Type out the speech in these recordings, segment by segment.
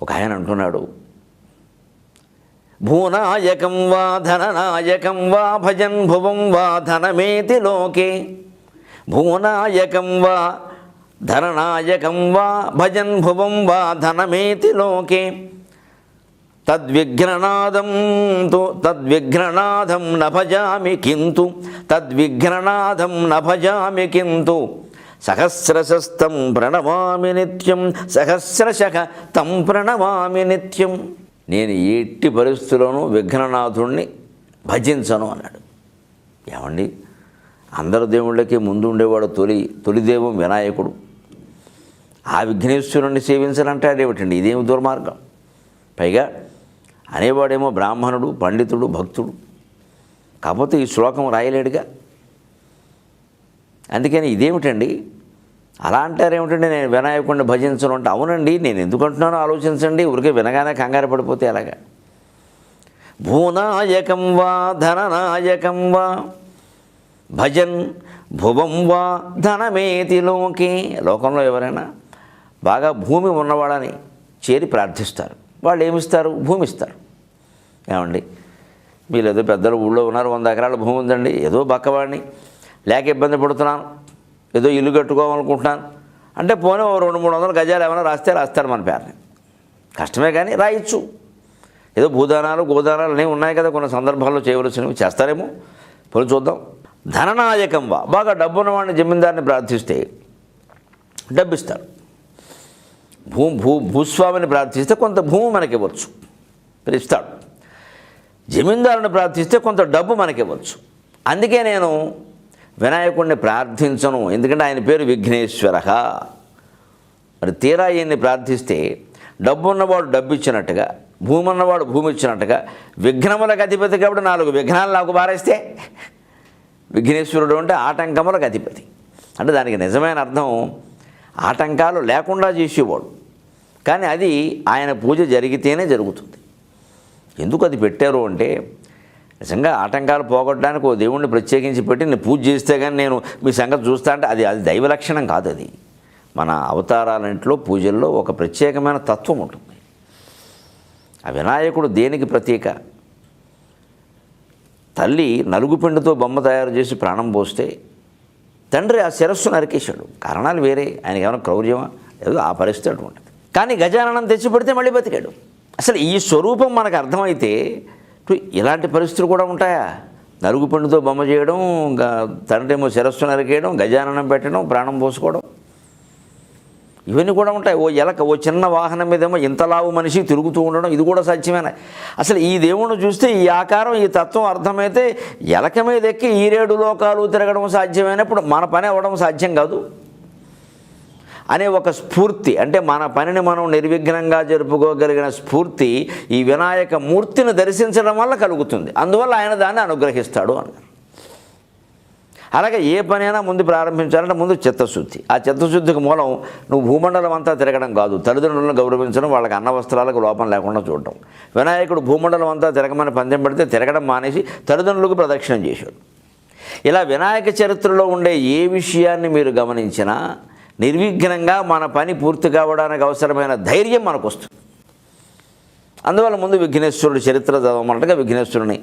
ఒక ఆయన అంటున్నాడు భూనాయకం వా ధననాయకం వా భజన్ భువం వా ధనమేతి లోకే భూనాయకం వా ధననాయకం వా భజన్ భువం వా ధనమేతి లోకే తద్విఘ్ననాదం తు తద్విఘ్ననాదం న కింతు తద్విఘ్ననాదం నభజామి కింతు సహస్రశస్తం ప్రణమామి నిత్యం సహస్రశ తం ప్రణమామి నిత్యం. నేను ఎట్టి పరిస్థితుల్లోనూ విఘ్ననాథుణ్ణి భజించను అన్నాడు. ఏమండి? అందరు దేవుళ్ళకి ముందు ఉండేవాడు తొలి తొలి దైవం వినాయకుడు. ఆ విఘ్నేశ్వరుణ్ణి సేవించాలంటాడేమిటండి ఇదేమి దుర్మార్గం? పైగా అనేవాడేమో బ్రాహ్మణుడు పండితుడు భక్తుడు. కాకపోతే ఈ శ్లోకం రాయలేడుగా? అందుకని ఇదేమిటండి? అలా అంటారేమిటండి నేను వినాయకుడిని భజించను అంటే అవునండి నేను ఎందుకు అంటున్నానో ఆలోచించండి ఊరికే వినగానే కంగారు పడిపోతే ఎలాగా? భూనాయకం వా ధననాయకం వా భజన్ భువం వా ధనమేతి లోకే. లోకంలో ఎవరైనా బాగా భూమి ఉన్నవాడని చేరి ప్రార్థిస్తారు. వాళ్ళు ఏమిస్తారు? భూమి ఇస్తారు ఏమండి? మీరు ఏదో పెద్దలు ఊళ్ళో ఉన్నారు వంద ఎకరాల భూమి ఉందండి ఏదో బక్కవాడిని లేక ఇబ్బంది పడుతున్నాను. ఏదో ఇల్లు కట్టుకోవాలనుకుంటున్నాను. అంటే పోనీ ఓ రెండు మూడు వందల గజాలు ఏమైనా రాస్తే రాస్తారు మన పేరుని. కష్టమే కానీ రాయొచ్చు. ఏదో భూదానాలు గోదానాలు అనేవి ఉన్నాయి కదా కొన్ని సందర్భాల్లో చేయవలసినవి చేస్తారేమో. పోనీ చూద్దాం. ధననాయకం వా. బాగా డబ్బున్న వాడిని జమీందారిని ప్రార్థిస్తే డబ్బిస్తారు. భూ భూ భూస్వామిని ప్రార్థిస్తే కొంత భూమి మనకి ఇవ్వచ్చు. ఇస్తాడు జమీందారుని ప్రార్థిస్తే కొంత డబ్బు మనకి ఇవ్వచ్చు. అందుకే నేను వినాయకుడిని ప్రార్థించను. ఎందుకంటే ఆయన పేరు విఘ్నేశ్వర. మరి తీరా ఈయన్ని ప్రార్థిస్తే డబ్బు ఉన్నవాడు డబ్బు ఇచ్చినట్టుగా భూమి ఉన్నవాడు భూమి ఇచ్చినట్టుగా విఘ్నములకు అధిపతి కాబట్టి నాలుగు విఘ్నాలు నాకు బారేస్తే విఘ్నేశ్వరుడు అంటే ఆటంకములకు అధిపతి. అంటే దానికి నిజమైన అర్థం ఆటంకాలు లేకుండా చేసేవాడు. కానీ అది ఆయన పూజ జరిగితేనే జరుగుతుంది. ఎందుకు అది పెట్టారు అంటే నిజంగా ఆటంకాలు పోగొట్టడానికి ఓ దేవుణ్ణి ప్రత్యేకించి పెట్టి నేను పూజ చేస్తే కానీ నేను మీ సంగతి చూస్తా అంటే అది అది దైవ లక్షణం కాదు అది. మన అవతారాలంట్లో పూజల్లో ఒక ప్రత్యేకమైన తత్వం ఉంటుంది. ఆ వినాయకుడు దేనికి ప్రతీక? తల్లి నలుగుపిండితో బొమ్మ తయారు చేసి ప్రాణం పోస్తే తండ్రి ఆ శిరస్సు నరికేశాడు. కారణాలు వేరే. ఆయనకి ఏమైనా క్రౌర్యమా? ఏదో ఆ పరిస్థితి అటువంటిది. కానీ గజాననం తెచ్చిపెడితే మళ్ళీ బతికాడు. అసలు ఈ స్వరూపం మనకు అర్థమైతే ఇలాంటి పరిస్థితులు కూడా ఉంటాయా? నలుగు పండుతో బొమ్మ చేయడం తండ్రేమో శిరస్సు నరికేయడం గజాననం పెట్టడం ప్రాణం పోసుకోవడం? ఇవన్నీ కూడా ఉంటాయి. ఓ ఎలక ఓ చిన్న వాహనం మీదేమో ఇంతలావు మనిషి తిరుగుతూ ఉండడం ఇది కూడా సాధ్యమైన అసలు ఈ దేవుణ్ణి చూస్తే ఈ ఆకారం ఈ తత్వం అర్థమైతే ఎలక మీద ఎక్కి ఈ రేడు లోకాలు తిరగడం సాధ్యమైనప్పుడు మన పని అవ్వడం సాధ్యం కాదు. అనే ఒక స్ఫూర్తి అంటే మన పనిని మనం నిర్విఘ్నంగా జరుపుకోగలిగిన స్ఫూర్తి ఈ వినాయక మూర్తిని దర్శించడం వల్ల కలుగుతుంది. అందువల్ల ఆయన దాన్ని అనుగ్రహిస్తాడు అన్నారు అలాగే ఏ పనైనా ముందు ప్రారంభించాలంటే ముందు చిత్తశుద్ధి. ఆ చిత్తశుద్ధికి మూలం నువ్వు భూమండలం అంతా తిరగడం కాదు. తల్లిదండ్రులను గౌరవించడం వాళ్ళకి అన్న వస్త్రాలకు లోపం లేకుండా చూడటం వినాయకుడు భూమండలం అంతా తిరగమని పందెం పెడితే తిరగడం మానేసి తల్లిదండ్రులకు ప్రదక్షిణం చేశాడు. ఇలా వినాయక చరిత్రలో ఉండే ఏ విషయాన్ని మీరు గమనించినా నిర్విఘ్నంగా మన పని పూర్తి కావడానికి అవసరమైన ధైర్యం మనకు వస్తుంది అందువల్ల ముందు విఘ్నేశ్వరుడు చరిత్ర చదవమన్నట్టుగా విఘ్నేశ్వరుని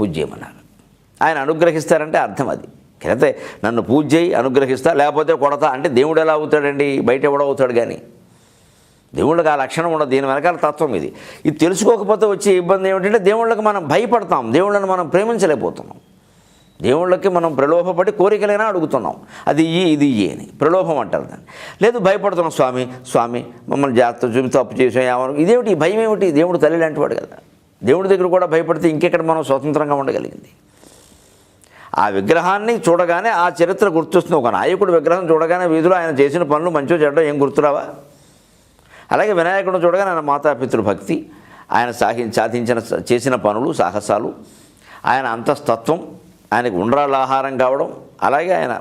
పూజ చేయమన్నారు. ఆయన అనుగ్రహిస్తారంటే అర్థం అది. అయితే నన్ను పూజ చేయి అనుగ్రహిస్తా లేకపోతే కొడతా. అంటే దేవుడు ఎలా అవుతాడండి? బయట ఎవడవుతాడు కానీ. దేవుళ్ళకి ఆ లక్షణం ఉండదు. దీని వెనకాల తత్వం ఇది. ఇది తెలుసుకోకపోతే వచ్చే ఇబ్బంది ఏమిటంటే దేవుళ్ళకి మనం భయపడతాం. దేవుళ్ళని మనం ప్రేమించలేకపోతున్నాం. దేవుళ్ళకి మనం ప్రలోభపడి కోరికలైనా అడుగుతున్నాం. అది ఇయ్యి ఇది ఇయ్యి అని. ప్రలోభం అంటారు దాన్ని. లేదు భయపడుతున్నాం స్వామి స్వామి మమ్మల్ని జాగ్రత్త చూపి తప్పు చేసాం ఏమను ఇదేమిటి ఈ భయం ఏమిటి? దేవుడు తల్లి లాంటి వాడు కదా. దేవుడి దగ్గర కూడా భయపడితే ఇంకెక్కడ మనం స్వతంత్రంగా ఉండగలిగింది? ఆ విగ్రహాన్ని చూడగానే ఆ చరిత్ర గుర్తొస్తుంది. ఒక నాయకుడు విగ్రహం చూడగానే వీధిలో ఆయన చేసిన పనులు మంచిగా చెడ్డ ఏం గుర్తురావా? అలాగే వినాయకుడు చూడగానే ఆయన మాతాపితృ భక్తి ఆయన సాహి సాధించిన చేసిన పనులు సాహసాలు ఆయన అంతస్తత్వం ఆయనకు ఉండ్రాళ్ళ ఆహారం కావడం అలాగే ఆయన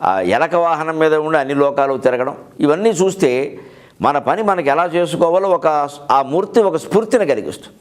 ఆ ఎలక వాహనం మీద ఉండి అన్ని లోకాలు తిరగడం ఇవన్నీ చూస్తే మన పని మనకి ఎలా చేసుకోవాలో ఒక ఆ మూర్తి ఒక స్ఫూర్తిని కలిగిస్తుంది.